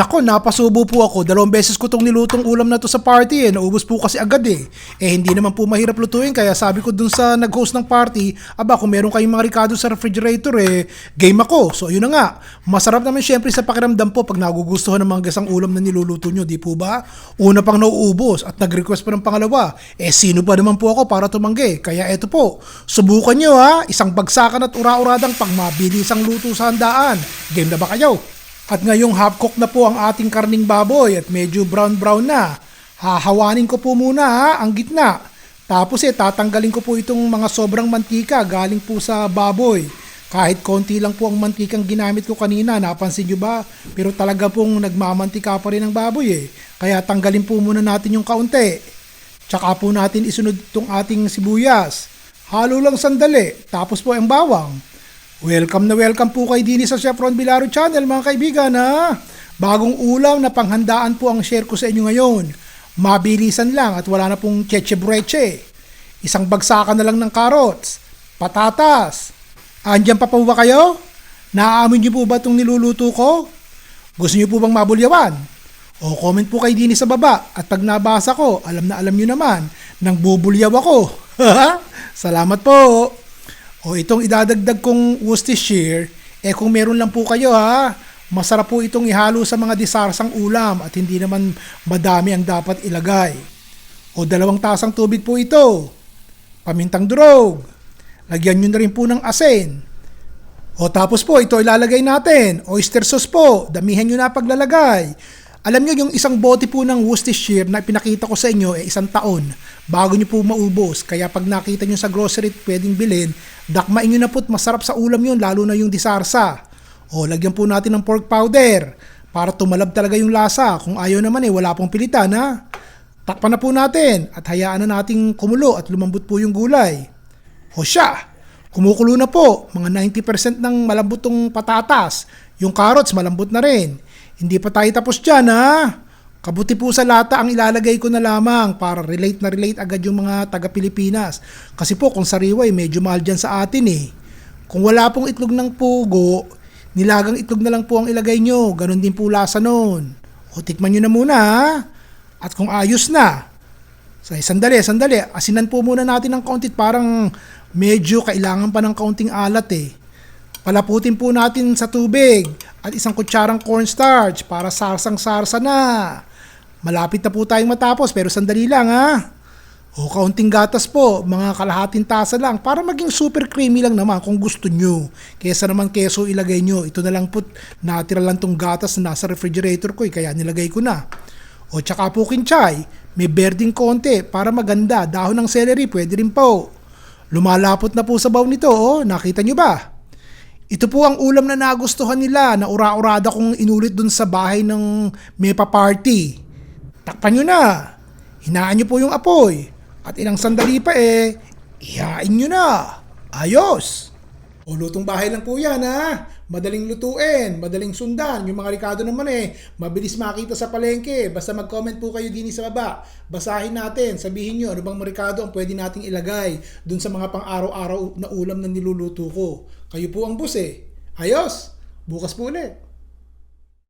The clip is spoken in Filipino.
Nako, napasubo po ako. Dalawang beses ko tong nilutong ulam na to sa party eh. Naubos po kasi agad eh. Eh hindi naman po mahirap lutuin kaya sabi ko dun sa nag-host ng party, aba kung meron kayong mga ricado sa refrigerator eh, game ako. So yun na nga. Masarap naman syempre sa pakiramdam po pag nagugustuhan ng mga gasang ulam na niluluto nyo, di po ba? Una pang nauubos at nag-request pa ng pangalawa. Eh sino pa naman po ako para tumanggi? Kaya eto po, subukan nyo ha, isang bagsakan at ura-uradang pang mabilisang luto sa handaan. Game na ba kayo? At ngayong half-cook na po ang ating karning baboy at medyo brown-brown na. Hahawanin ko po muna ha, ang gitna. Tapos eh, tatanggalin ko po itong mga sobrang mantika galing po sa baboy. Kahit konti lang po ang mantikang ginamit ko kanina, napansin nyo ba? Pero talaga pong nagmamantika pa rin ang baboy eh. Kaya tanggalin po muna natin yung kaunti. Tsaka po natin isunod itong ating sibuyas. Halo lang sandali, tapos po ang bawang. Welcome na welcome po kay Dini sa Chef Ron Bilaro Channel mga kaibigan ha. Bagong ulam na panghandaan po ang share ko sa inyo ngayon. Mabilisan lang at wala na pong cheche breche. Isang bagsakan na lang ng carrots, patatas. Andyan pa po ba kayo? Naaamin niyo po ba itong niluluto ko? Gusto niyo po bang mabulyawan? O comment po kay Dini sa baba at pag nabasa ko, alam na alam niyo naman, nang bubulyaw ako. Salamat po. O itong idadagdag kong Worcestershire, eh kung meron lang po kayo ha, masarap po itong ihalo sa mga disarsang ulam at hindi naman madami ang dapat ilagay. O dalawang tasang tubig po ito. Pamintang durog. Lagyan nyo na rin po ng asin. O tapos po, ito ilalagay natin. Oyster sauce po. Damihan nyo na paglalagay. Alam nyo, yung isang bote po ng Worcestershire na pinakita ko sa inyo, eh, isang taon bago nyo po maubos. Kaya pag nakita nyo sa grocery pwedeng bilhin, dakmain nyo na po't masarap sa ulam yun, lalo na yung disarsa. O, lagyan po natin ng pork powder para tumalab talaga yung lasa. Kung ayaw naman eh, wala pong pilitan ha. Takpan na po natin at hayaan na nating kumulo at lumambot po yung gulay. O siya, kumukulo na po. Mga 90% ng malambot patatas. Yung carrots malambot na rin. Hindi pa tayo tapos dyan ha. Kabuti po sa lata ang ilalagay ko na lamang para relate na relate agad yung mga taga Pilipinas. Kasi po kung sariwa eh, medyo mahal dyan sa atin eh. Kung wala pong itlog ng pugo, nilagang itlog na lang po ang ilagay nyo. Ganon din po lasa nun. O tikman nyo na muna ha. At kung ayos na, So, sandali, sandali. Asinan po muna natin ng kaunti. Parang medyo kailangan pa ng kaunting alat eh. Palaputin po natin sa tubig at isang kutsarang cornstarch para sarsang-sarsa na. Malapit na po tayong matapos pero sandali lang ha. O kaunting gatas po, mga kalahating tasa lang para maging super creamy lang naman kung gusto nyo. Kesa naman keso ilagay nyo. Ito na lang po, natira lang tong gatas na nasa refrigerator ko eh, kaya nilagay ko na. O tsaka po kinchay, may berding konti para maganda. Dahon ng celery, pwede rin po. Lumalapot na po sa baw nito, oh. nakita nyo ba? Ito po ang ulam na nagustuhan nila na ura-urada kong inulit dun sa bahay ng Mepa Party. Takpan nyo na. Hinaan nyo po yung apoy. At ilang sandali pa eh, ihain nyo na. Ayos! O lutong bahay lang po yan ha. Madaling lutuin, madaling sundan. Yung mga ricado naman eh, mabilis makita sa palengke. Basta mag-comment po kayo din sa baba. Basahin natin, sabihin nyo ano bang ricado ang pwede nating ilagay dun sa mga pang-araw-araw na ulam na niluluto ko. Kayo po ang boss eh. Ayos! Bukas po ulit.